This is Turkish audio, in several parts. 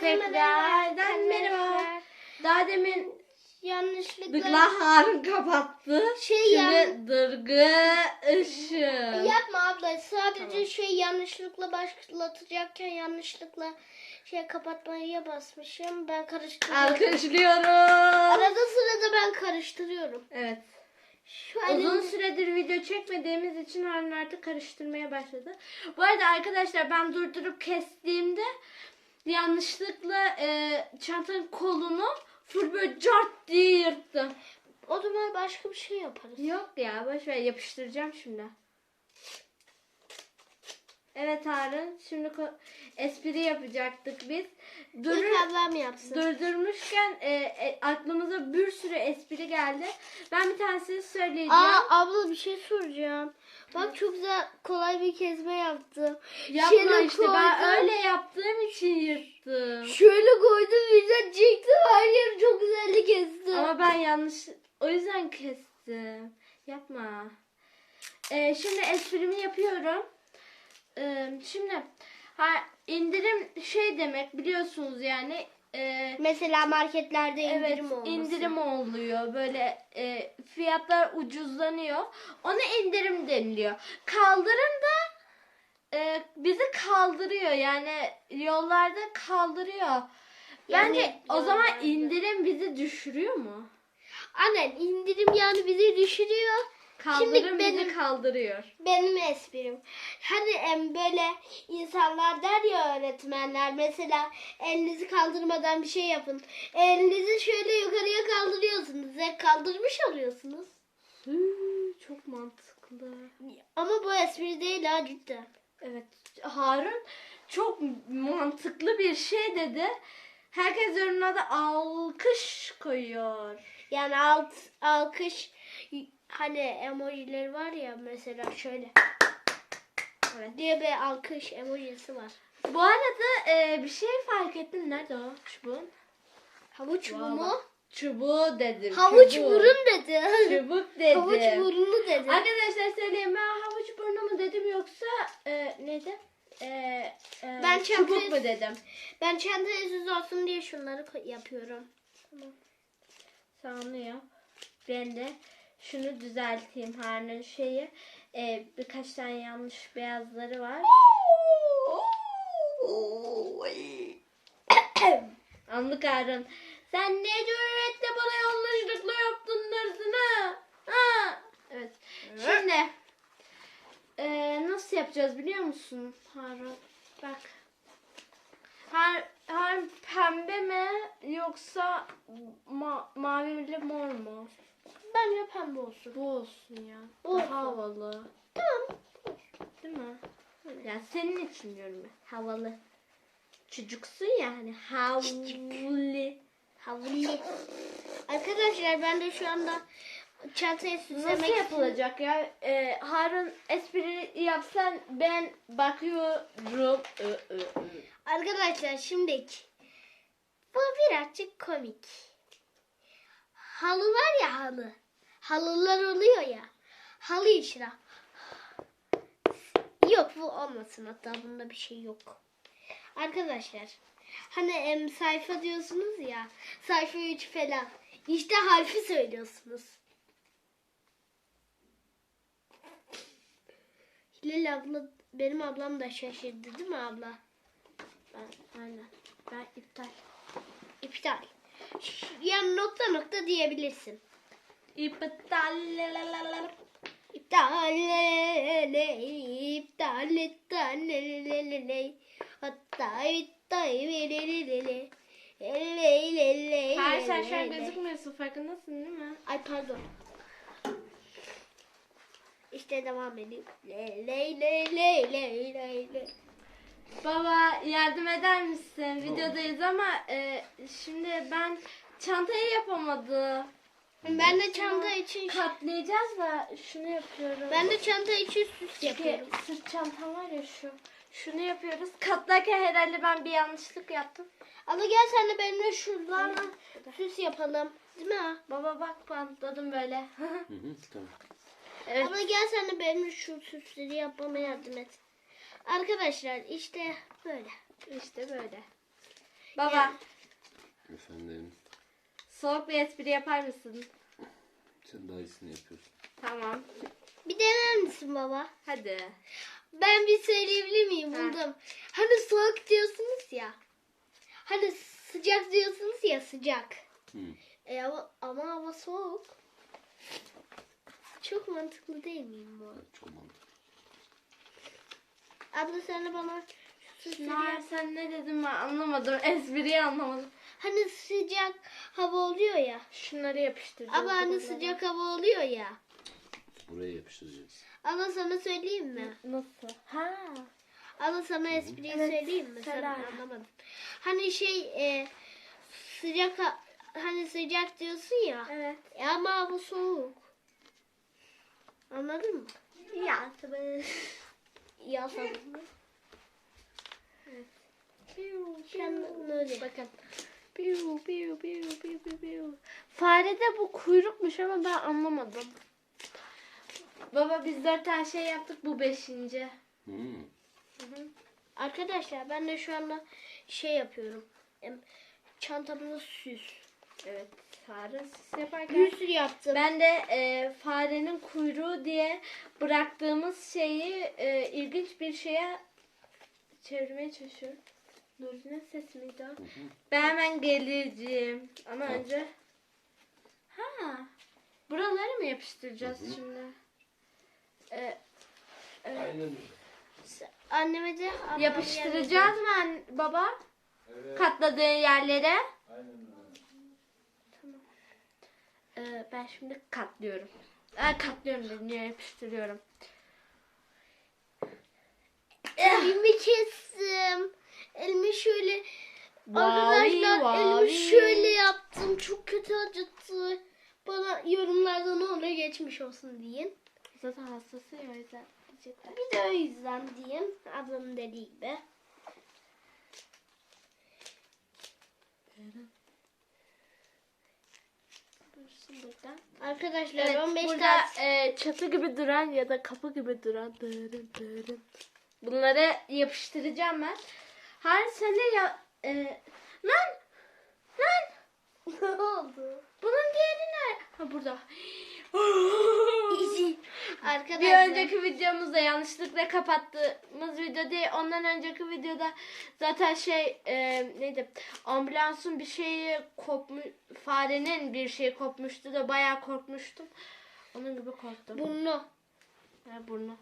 tekrardan merhaba. Daha demin Yanlışlıkla Dıkla Harun kapattı. Şey Şimdi yan- Dırgı ışın. yapma abla. Sadece şey yanlışlıkla başlatacakken yanlışlıkla şey kapatmaya basmışım. Ben karıştırıyorum. Alkışlıyorum. Arada sırada ben karıştırıyorum. Evet. Şu Uzun süredir video çekmediğimiz için Harun artık karıştırmaya başladı. Bu arada arkadaşlar ben durdurup kestiğimde yanlışlıkla e, çantanın kolunu full böyle cart diye yırttım. o zaman başka bir şey yaparız. Yok ya boş ver yapıştıracağım şimdi. Evet Harun şimdi espri yapacaktık biz. Durur, İlk ablam yapsın. durdurmuşken e, e, aklımıza bir sürü espri geldi. Ben bir tanesini söyleyeceğim. Aa abla bir şey soracağım. Bak çok güzel kolay bir kezme yaptım. Yapma şöyle işte ben koydum. öyle yaptığım için yırttım. Şöyle koydum birden çektim her yeri çok güzeldi kestim. Ama ben yanlış o yüzden kestim. Yapma. Ee, şimdi esprimi yapıyorum. Ee, şimdi ha, indirim şey demek biliyorsunuz yani. e, Mesela marketlerde evet indirim olması. indirim oluyor. Böyle e, fiyatlar ucuzlanıyor. Ona indirim deniliyor. Kaldırım da e, bizi kaldırıyor. Yani yollarda kaldırıyor. Bence Yani o zaman indirim bizi düşürüyor mu? Aynen indirim yani bizi düşürüyor. Kaldırım benim- bizi kaldırıyor. Benim esprim. Hani em, böyle insanlar der ya öğretmenler mesela elinizi kaldırmadan bir şey yapın. Elinizi şöyle yukarıya kaldırıyorsunuz. Hep kaldırmış oluyorsunuz. Hı, çok mantıklı. Ama bu espri değil ha cidden. Evet. Harun çok mantıklı bir şey dedi. Herkes yorumuna da alkış koyuyor. Yani alt alkış hani emojileri var ya mesela şöyle Evet. diye bir alkış emojisi var. Bu arada e, bir şey fark ettim. Nerede o çubuğun? Havuç Vallahi. mu? Çubuğu dedim. Havuç çubuğu. burun dedi. Çubuk dedim. Havuç burnu dedi. Arkadaşlar söyleyeyim ben havuç burnu mu dedim yoksa e, neydi? E, e, Ben çubuk çantayı- mu dedim? Ben çantaya süs olsun diye şunları yapıyorum. Sağını yap. Ben de şunu düzelteyim Harun'un şeyi. E, birkaç tane yanlış beyazları var. Anlık Harun. Sen ne cüretle bana yanlışlıkla yaptın dersin ha? Ha? Evet. Şimdi e, nasıl yapacağız biliyor musun Harun? Bak. Har, har pembe mi yoksa ma, mavili mor mu? Bence pembe olsun. Bu olsun ya. Olsun. Daha havalı. Tamam. Değil mi? Ya senin için diyorum ben. Havalı. Çocuksun ya hani havalı. Havli. Arkadaşlar ben de şu anda çantayı süslemek Nasıl yapılacak ya? Ee, Harun espri yapsan ben bakıyorum. Ö, ö, ö. Arkadaşlar şimdi bu birazcık komik. Halı var ya halı. Halılar oluyor ya. Halı işte. Yok bu olmasın hatta bunda bir şey yok. Arkadaşlar hani em, sayfa diyorsunuz ya sayfa 3 falan. İşte harfi söylüyorsunuz. Hilal abla benim ablam da şaşırdı değil mi abla? Ben, aynen. Ben iptal. İptal. Yani nokta nokta diyebilirsin. İptal İptal İptal İptal Hatta İptal Hayır sen şu an gözükmüyorsun farkındasın değil mi? Ay pardon. İşte devam edeyim. Ley ley ley ley ley ley. Baba yardım eder misin? Videodayız ama e, şimdi ben çantayı yapamadım. Ben de çanta için Katlayacağız da şunu yapıyorum. ben de çanta için süs Çünkü yapıyorum. sırt çantam var ya şu. Şunu yapıyoruz. Katlarken herhalde ben bir yanlışlık yaptım. Ama gel sen de benimle şuralarla süs yapalım. Değil mi? Baba bak bantladım böyle. Hı hı, tamam. evet. Ama gel sen de benimle şu süsleri yapmama yardım et. Arkadaşlar işte böyle. İşte böyle. Baba Efendim soğuk bir espri yapar mısın? sen daha iyisini yapıyorsun. Tamam. Bir dener misin baba? Hadi. Ben bir söyleyebilir miyim? Ha. Buldum. Hani soğuk diyorsunuz ya. Hani sıcak diyorsunuz ya sıcak. Hı. E ama, ama hava soğuk. Çok mantıklı değil miyim bu? Çok mantıklı. Abla sen de bana şu sözleri Çınar yap. sen ne dedin ben anlamadım. Espriyi anlamadım. Hani sıcak hava oluyor ya. Şunları yapıştıracağım. Ama hani sıcak hava oluyor ya. Buraya yapıştıracağız. Ama sana söyleyeyim mi? Nasıl? Ha. Ama sana espriyi Evet, söyleyeyim mi? Sen söyle. anlamadın. Hani şey e, sıcak ha- hani sıcak diyorsun ya. Evet. E ama hava soğuk. Anladın mı? Ya tabii. Ya sen. Sen öyle. Bakın. Piu piu piu piu piu piu. Farede bu kuyrukmuş ama ben anlamadım. Baba biz dört tane şey yaptık bu beşinci. Hı. Arkadaşlar ben de şu anda şey yapıyorum. Çantamda süs. Evet. Fare sis yaparken. Bir sürü yaptım. Ben de e, farenin kuyruğu diye bıraktığımız şeyi e, ilginç bir şeye çevirmeye çalışıyorum. Nuri'nin sesi miydi o? Ben hemen geleceğim. Ama Tamam. önce... Ha. Buraları mı yapıştıracağız Hı hı. şimdi? E, e, Aynen. Anneme de yapıştıracağız mı an- baba? Katladığın yerlere. Tamam. E, ben şimdi katlıyorum. E, katlıyorum dedim. ya, Yapıştırıyorum. Elimi kestim. Elimi şöyle Arkadaşlar elimi şöyle yaptım. Çok kötü acıttı. Bana yorumlarda ne olur geçmiş olsun deyin. Zaten hastası ya o yüzden. Bir de o yüzden deyin. Ablamın dediği gibi. Dursun burada. Arkadaşlar Evet 15 burada saat e, çatı gibi duran ya da kapı gibi duran dırın dırın. Bunları yapıştıracağım ben. Her sene ya... E, lan! Lan! ne oldu? Bunun diğeri ne? Ha burada. Arkadaşlar Bir önceki videomuzda yanlışlıkla kapattığımız video değil. Ondan önceki videoda zaten şey e, neydi? Ambulansın bir şeyi kopmuş, farenin bir şeyi kopmuştu da bayağı korkmuştum. Onun gibi korktum. burnu. Ha, burnu.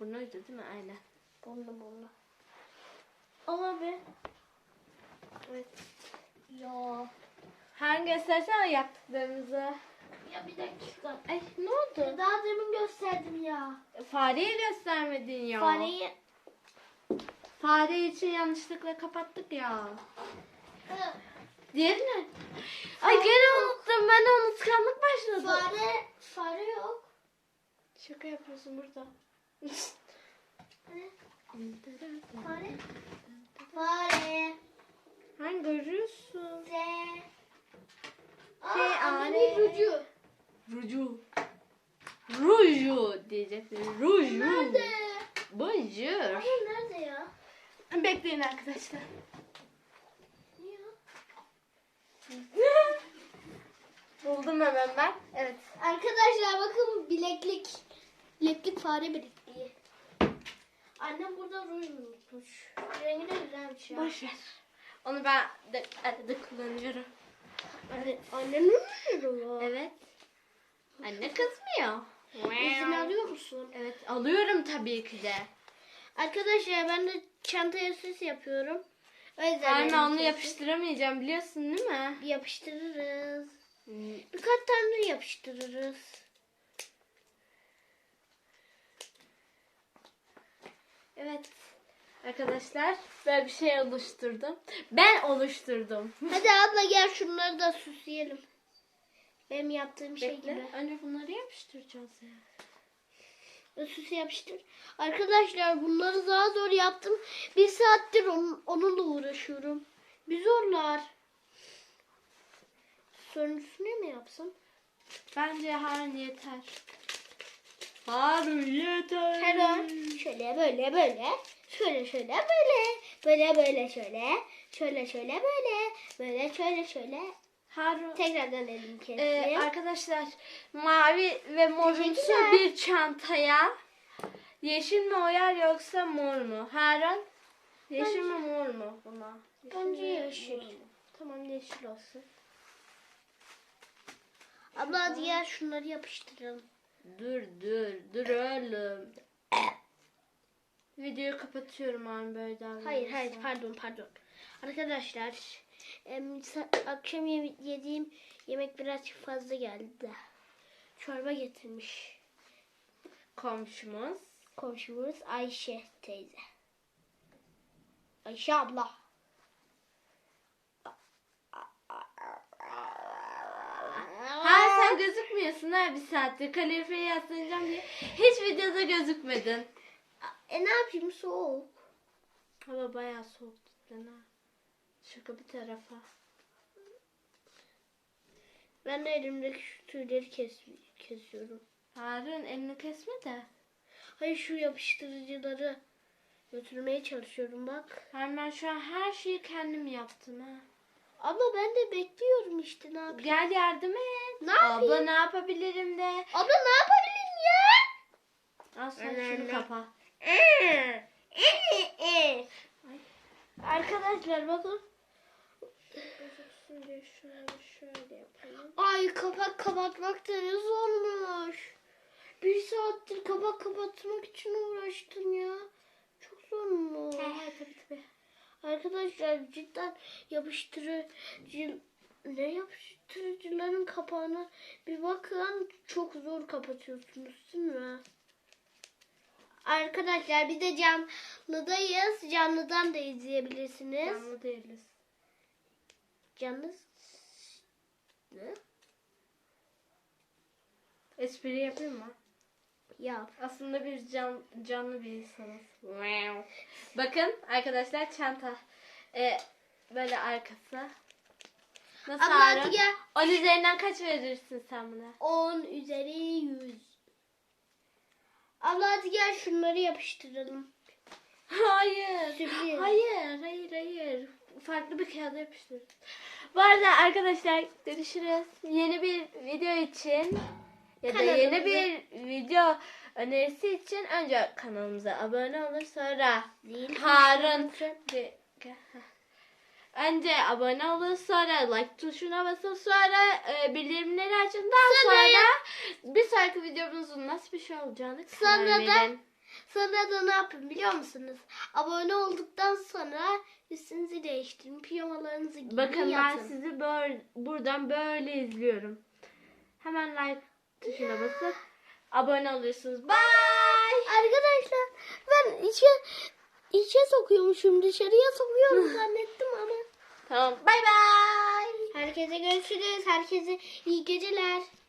Burnuydu değil mi? Aynen. Burnu burnu. Abi. Evet. Ya. Hangi göstersene yaptıklarımızı. Ya bir dakika. Ay ne oldu? Daha demin gösterdim ya. Fareyi göstermedin ya. Fareyi Fare için yanlışlıkla kapattık ya. Hı. Diğeri ne? Ay gene unuttum. Ben de unutkanlık başladı. fare fare yok. Şaka yapıyorsun burada. Fare. Fare. Hangi görüyorsun? De. Şey, annemin are. ruju. Ruju. Ruju diyeceksin. Ruju. Nerede? Bonjour. Anne nerede ya? Bekleyin arkadaşlar. Niye? Buldum hemen ben. Evet. Arkadaşlar bakın bileklik. Bileklik fare bilekliği. Annem burada ruj unutmuş. Rengi de güzelmiş ya. Boş ver. Onu ben de arada kullanıyorum. Evet. Annemin ruju. Evet. Anne kızmıyor. İzin alıyor musun? Evet alıyorum tabii ki de. Arkadaşlar ben de çantaya süs yapıyorum. O yüzden Anne elim onu kesik. yapıştıramayacağım biliyorsun değil mi? yapıştırırız. Hmm. Birkaç tane yapıştırırız. Evet. Arkadaşlar böyle bir şey oluşturdum. Ben oluşturdum. Hadi abla gel şunları da süsleyelim. Benim yaptığım şey Bekle. gibi. Önce bunları yapıştıracağız ya. Süsü yapıştır. Arkadaşlar bunları daha zor yaptım. Bir saattir onun, onunla uğraşıyorum. Bir zorlar. Sonuncusunu mi yapsam? Bence Harun yeter. Harun yeter. Her an şöyle böyle böyle. Şöyle şöyle böyle. Böyle böyle şöyle. Şöyle şöyle böyle. Böyle şöyle şöyle. Harun. Tekrardan elimi kestim. Ee, arkadaşlar mavi ve morumsu Teşekkürler. bir çantaya yeşil mi oyar yoksa mor mu? Harun yeşil mi mor mu buna? Bence mi, yeşil. mor mu? Tamam yeşil olsun. Abla gel şunları yapıştıralım. Dur dur dur oğlum. Videoyu kapatıyorum abi böyle davranırsan. Hayır hayır pardon pardon. Arkadaşlar em, akşam yediğim yemek biraz fazla geldi de. Çorba getirmiş Komşumuz. komşumuz Ayşe teyze. Ayşe abla. Ha sen gözükmüyorsun ha bir saattir. Kaloriferi yaslanacağım diye. Hiç videoda gözükmedin. E ne yapayım soğuk. Hava bayağı soğuk cidden ha. Şaka bir tarafa. Ben de elimdeki şu tüyleri kes kesiyorum. Harun elini kesme de. Hayır şu yapıştırıcıları götürmeye çalışıyorum bak. Harun ben şu an her şeyi kendim yaptım ha. Abla ben de bekliyorum işte ne yapayım. Gel yardım et. Ne yapayım? Abla ne yapabilirim de. Abla ne yapabilirim ya? Al sen şunu kapa. Arkadaşlar bakın. Diye şöyle şöyle yapalım. Ay kapak kapatmak da ne zormuş. Bir saattir kapak kapatmak için uğraştım ya. Çok zormuş. He he tabii tabii. Arkadaşlar cidden yapıştırıcı ne yapıştırıcıların kapağına bir bakın çok zor kapatıyorsunuz değil mi? Arkadaşlar bir de canlıdayız. Canlıdan da izleyebilirsiniz. Canlı değiliz. Canlı ne? Espri yapayım mı? Yap. Aslında bir can, canlı bir insanız. Bakın arkadaşlar çanta. Ee, böyle arkası. Nasıl Abla Harun? hadi gel. 10 üzerinden kaç verirsin sen buna? 10 üzeri 100. Abla hadi gel şunları yapıştıralım. Hayır. Sürpriz. Hayır, hayır, hayır. Farklı bir kağıda yapıştır. Bu arada arkadaşlar görüşürüz. Yeni bir video için ya da yeni bir video önerisi için önce kanalımıza abone olur sonra. Harun Önce abone olun sonra like tuşuna basın sonra e, bildirimleri açın daha Sonra- sonra, bir sonraki videomuzun nasıl bir şey olacağını karar Sonra da- verin. Sonra da ne yapın biliyor musunuz? Abone olduktan sonra üstünüzü değiştirin. Pijamalarınızı giyin Bakın ben yatın. sizi böyle buradan böyle izliyorum. Hemen like tuşuna basıp abone oluyorsunuz. Bye. Arkadaşlar ben içe içe sokuyormuşum dışarıya sokuyorum zannettim. Tamam. Bye bye. Herkese görüşürüz. Herkese iyi geceler.